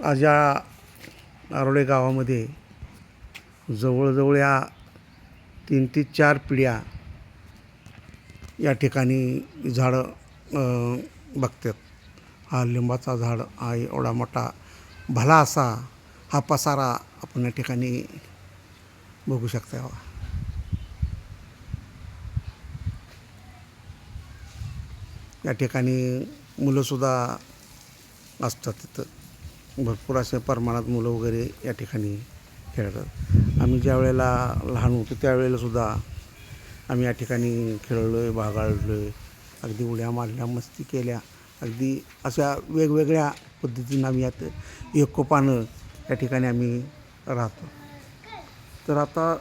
आज या आरोळे गावामध्ये जवळजवळ या तीन ते चार पिढ्या या ठिकाणी झाडं बघतात. हा लिंबाचा झाड हा एवढा मोठा भला असा हा पसारा आपण या ठिकाणी बघू शकता या ठिकाणी मुलंसुद्धा असतात तिथं. भरपूर अशा प्रमाणात मुलं वगैरे या ठिकाणी खेळतात. आम्ही ज्या वेळेला लहान होतो त्यावेळेला सुद्धा आम्ही या ठिकाणी खेळलो आहे बागाळलो आहे अगदी उड्या मारल्या मस्ती केल्या. अगदी अशा वेगवेगळ्या पद्धतीनं आम्ही यात एकोपानं या ठिकाणी आम्ही राहतो. तर आता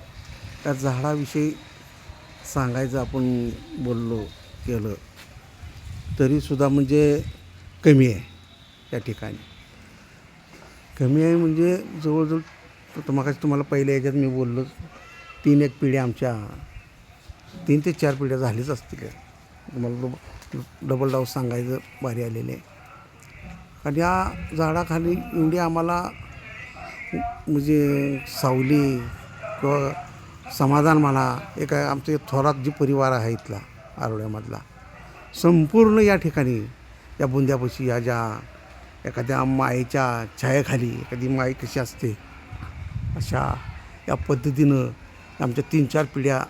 त्या झाडाविषयी सांगायचं आपण बोललो केलं तरीसुद्धा म्हणजे कमी आहे या ठिकाणी. कमी आहे म्हणजे जवळजवळ तुम्हाला तुम्हाला पहिल्या याच्यात मी बोललो तीन एक पिढ्या आमच्या तीन ते चार पिढ्या झालीच असतील. तुम्हाला डब डबल डाऊस सांगायचं भारी आलेले आणि या झाडाखाली एवढी आम्हाला म्हणजे सावली किंवा समाधान म्हणा एक आमचे थोरात जी परिवार आहे इथला आरोड्यामधला संपूर्ण या ठिकाणी या बुंद्यापाशी या ज्या एखाद्या मायेच्या छायाखाली एखादी माई कशी असते? अशा या पद्धतीनं आमच्या तीन चार पिढ्या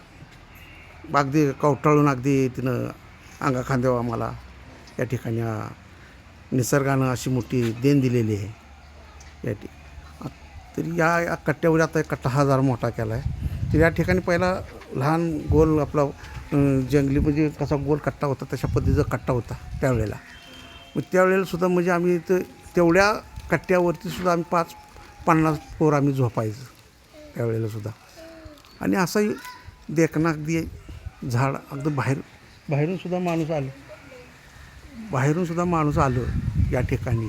अगदी कवटाळून अगदी तिनं अंगा खांद्यावर आम्हाला या ठिकाणी निसर्गानं अशी मोठी देण दिलेली आहे. या ठि तरी या या कट्ट्यावर आता एक कट्टा हजार मोठा केला आहे तर या ठिकाणी पहिला लहान गोल आपला जंगली म्हणजे कसा गोल कट्टा होता तशा पद्धतीचा कट्टा होता त्यावेळेला. मग त्यावेळेला सुद्धा म्हणजे आम्ही तर तेवढ्या कट्ट्यावरती सुद्धा आम्ही पाच पन्नास पोर आम्ही झोपायचं त्यावेळेला सुद्धा. आणि असंही देखनागदी अगदी झाड अगदी बाहेर बाहेरून सुद्धा माणूस आलं. बाहेरून सुद्धा माणूस आलं या ठिकाणी.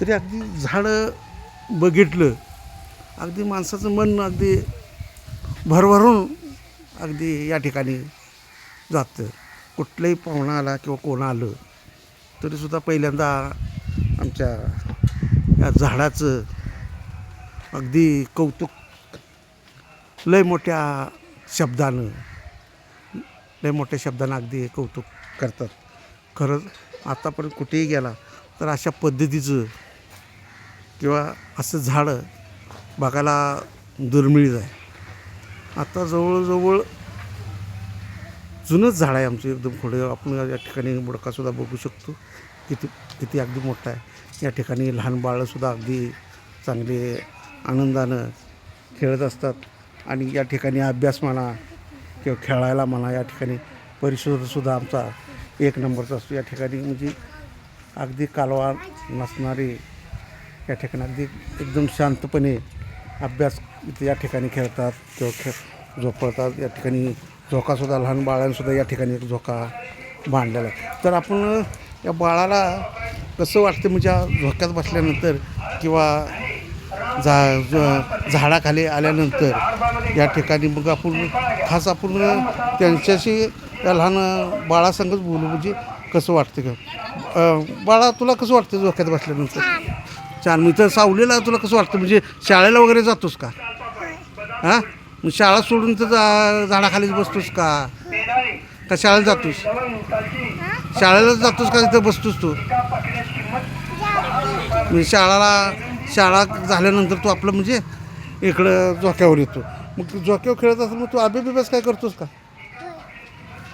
तरी अगदी झाडं बघितलं अगदी माणसाचं मन अगदी भरभरून अगदी या ठिकाणी जातं. कुठलंही पाहुणा आला किंवा कोण आलं तरीसुद्धा पहिल्यांदा आमच्या या झाडाचं अगदी कौतुक लय मोठ्या शब्दानं लय मोठ्या शब्दानं अगदी कौतुक करतात. खरंच आतापर्यंत कुठेही गेला तर अशा पद्धतीचं किंवा असं झाडं बघायला दुर्मिळच आहे. आता जवळजवळ जुनंच झाड आहे आमचं एकदम पुढे आपण या ठिकाणी मुडकासुद्धा बघू शकतो. किती किती अगदी मोठा आहे. या ठिकाणी लहान बाळंसुद्धा अगदी चांगले आनंदानं खेळत असतात. आणि या ठिकाणी अभ्यास म्हणा किंवा खेळायला म्हणा या ठिकाणी परिसरसुद्धा आमचा एक नंबरचा असतो. या ठिकाणी म्हणजे अगदी कालवा नसणारे या ठिकाणी अगदी एकदम शांतपणे अभ्यास इथे या ठिकाणी खेळतात किंवा खेळ झोपळतात. या ठिकाणी झोकासुद्धा लहान बाळांसुद्धा या ठिकाणी एक झोका बांधलेला आहे. तर आपण या बाळाला कसं वाटतं? म्हणजे झोक्यात बसल्यानंतर किंवा झा ज- झाडाखाली आल्यानंतर या ठिकाणी मग आपण खास आपण त्यांच्याशी या लहान बाळासंगच बोलू. म्हणजे कसं वाटतं का? बाळा तुला कसं वाटतं झोक्यात बसल्यानंतर? छान मी तर सावलीला तुला कसं वाटतं? म्हणजे शाळेला वगैरे जातोस का? हां? मग शाळा सोडून तर जा झाडाखालीच बसतोस का? का शाळेला जातोस? शाळेला जातोस का तिथं बसतोस तू? म्हणजे शाळाला शाळा झाल्यानंतर तू आपलं म्हणजे इकडं झोक्यावर येतो. मग तू झोक्यावर खेळत असेल मग तू अभ्यास बिभ्यास काय करतोस का?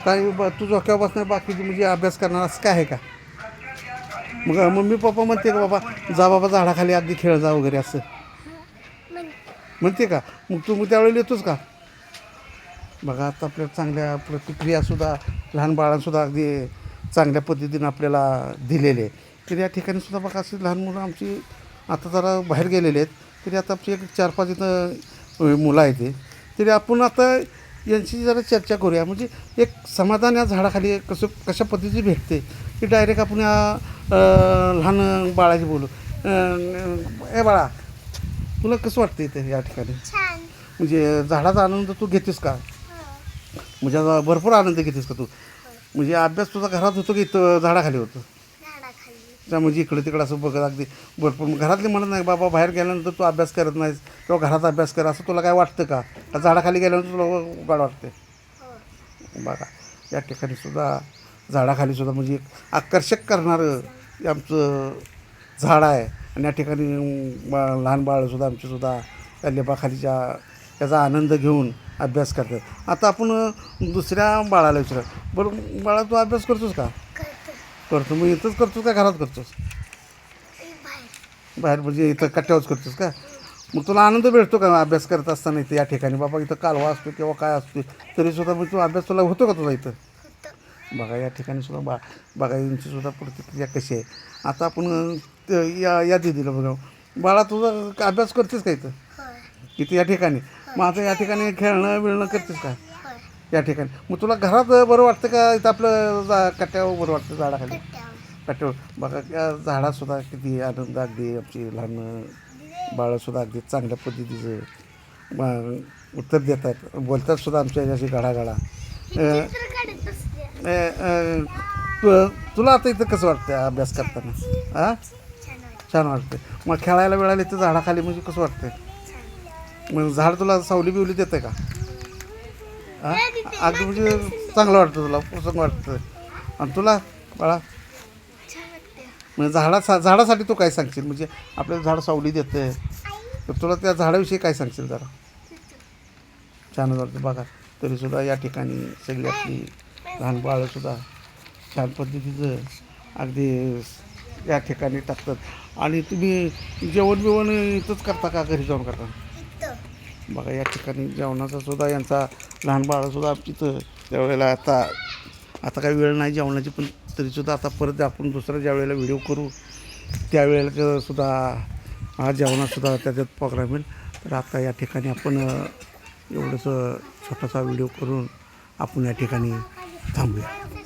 काय ब- तू झोक्यावर बसणार बाकीचे म्हणजे अभ्यास करणार असं काय आहे का? मग मम्मी पप्पा म्हणते का बाबा जा बाबा झाडाखाली अगदी खेळ जा वगैरे असं. म्हणते का? मग तू मग त्यावेळेला येतोच का? बघा आता आपल्या चांगल्या प्रतिक्रियासुद्धा लहान बाळांसुद्धा अगदी चांगल्या पद्धतीनं आपल्याला दिलेले आहे तर या ठिकाणी सुद्धा बघा अशी लहान मुलं आमची आता जरा बाहेर गेलेले आहेत. तरी आता आमची एक चार पाच इथं मुलं आहेत तरी आपण आता यांची जरा चर्चा करूया. म्हणजे एक समाधान या झाडाखाली कसं कशा पद्धतीची भेटते? की डायरेक्ट आपण या लहान बाळाशी बोलू. ए बाळा तुला कसं वाटतं इथे या ठिकाणी? छान. म्हणजे झाडाचा आनंद तू घेतेस का? म्हणजे आता भरपूर आनंद घेतेस का तू? म्हणजे अभ्यास तुझा घरात होतो की इथं झाडाखाली होतो? झाडाखाली. त्या म्हणजे इकडं तिकडं असं बघत अगदी भरपूर. मग घरातले म्हणत नाही बाबा बाहेर गेल्यानंतर तू अभ्यास करत नाहीस किंवा घरात अभ्यास कर असं तुला काय वाटतं का? का झाडाखाली गेल्यानंतर तुला गाड वाटते बघा या ठिकाणी सुद्धा झाडाखाली सुद्धा म्हणजे एक आकर्षक करणारं हे आमचं झाड आहे. आणि या ठिकाणी बा- लहान बाळंसुद्धा आमचीसुद्धा त्या लेपाखालीच्या त्याचा आनंद घेऊन अभ्यास करतात. आता आपण दुसऱ्या बाळाला विचार बरं बाळा तू अभ्यास करतोस का? करतो. मग इथंच करतोस का घरात करतोस? बाहेर. म्हणजे इथं कट्ट्यावरच करतोस का? मग तुला आनंद भेटतो का अभ्यास करत असताना इथं या ठिकाणी? बाबा इथं कालवा असतो किंवा काय असतो तरीसुद्धा मग तू अभ्यास तुला होतो का तुझा इथं? बघा या ठिकाणी सुद्धा बा बघा यांची सुद्धा प्रतिक्रिया कशी आहे. आता आपण या या दिदीला बघा बाळा तुझा अभ्यास करतेस का इथं? इथं या ठिकाणी? मग आता या ठिकाणी खेळणं बिळणं करतेस का? या ठिकाणी. मग तुला घरात बरं वाटतं का इथं आपलं जा कट्ट्यावर बरं वाटतं झाडाखाली? कट्ट्यावर. बघा त्या झाडातसुद्धा किती आनंद अगदी आमची लहान बाळंसुद्धा अगदी चांगल्या पद्धतीचं ब- उत्तर देतात. बोलतात सुद्धा आमच्या याच्याशी गाडागाडा. तुला आता इथं कसं वाटतं अभ्यास करताना? हां छान वाटतं मग खेळायला वेळाला इथं झाडाखाली म्हणजे कसं वाटतं मग झाड तुला सावली बिवली देतं का? हां? अगदी म्हणजे चांगलं वाटतं तुला प्रसंग वाटतं आणि तुला बाळा? म्हणजे झाडा झाडासाठी तू काय सांगशील? म्हणजे आपल्याला झाड सावली देतं तर तुला त्या झाडाविषयी काय सांगशील जरा? छान वाटतं बघा. तरीसुद्धा या ठिकाणी सगळी आपली लहान बाळंसुद्धा छान पद्धतीचं अगदी या ठिकाणी टाकतात. आणि तुम्ही जेवण बिवण इथंच करता का? घरी जाऊन करता? बघा या ठिकाणी जेवणाचा सुद्धा यांचा लहान बाळंसुद्धा तिथं त्यावेळेला आता आता काही वेळ नाही जेवणाची पण तरीसुद्धा आता परत आपण दुसरा ज्या वेळेला व्हिडिओ करू त्यावेळेला सुद्धा हा जेवणातसुद्धा त्याच्यात प्रोग्राम येईल. तर आता या ठिकाणी आपण एवढंसं छोटासा व्हिडिओ करून आपण या ठिकाणी थांबूया.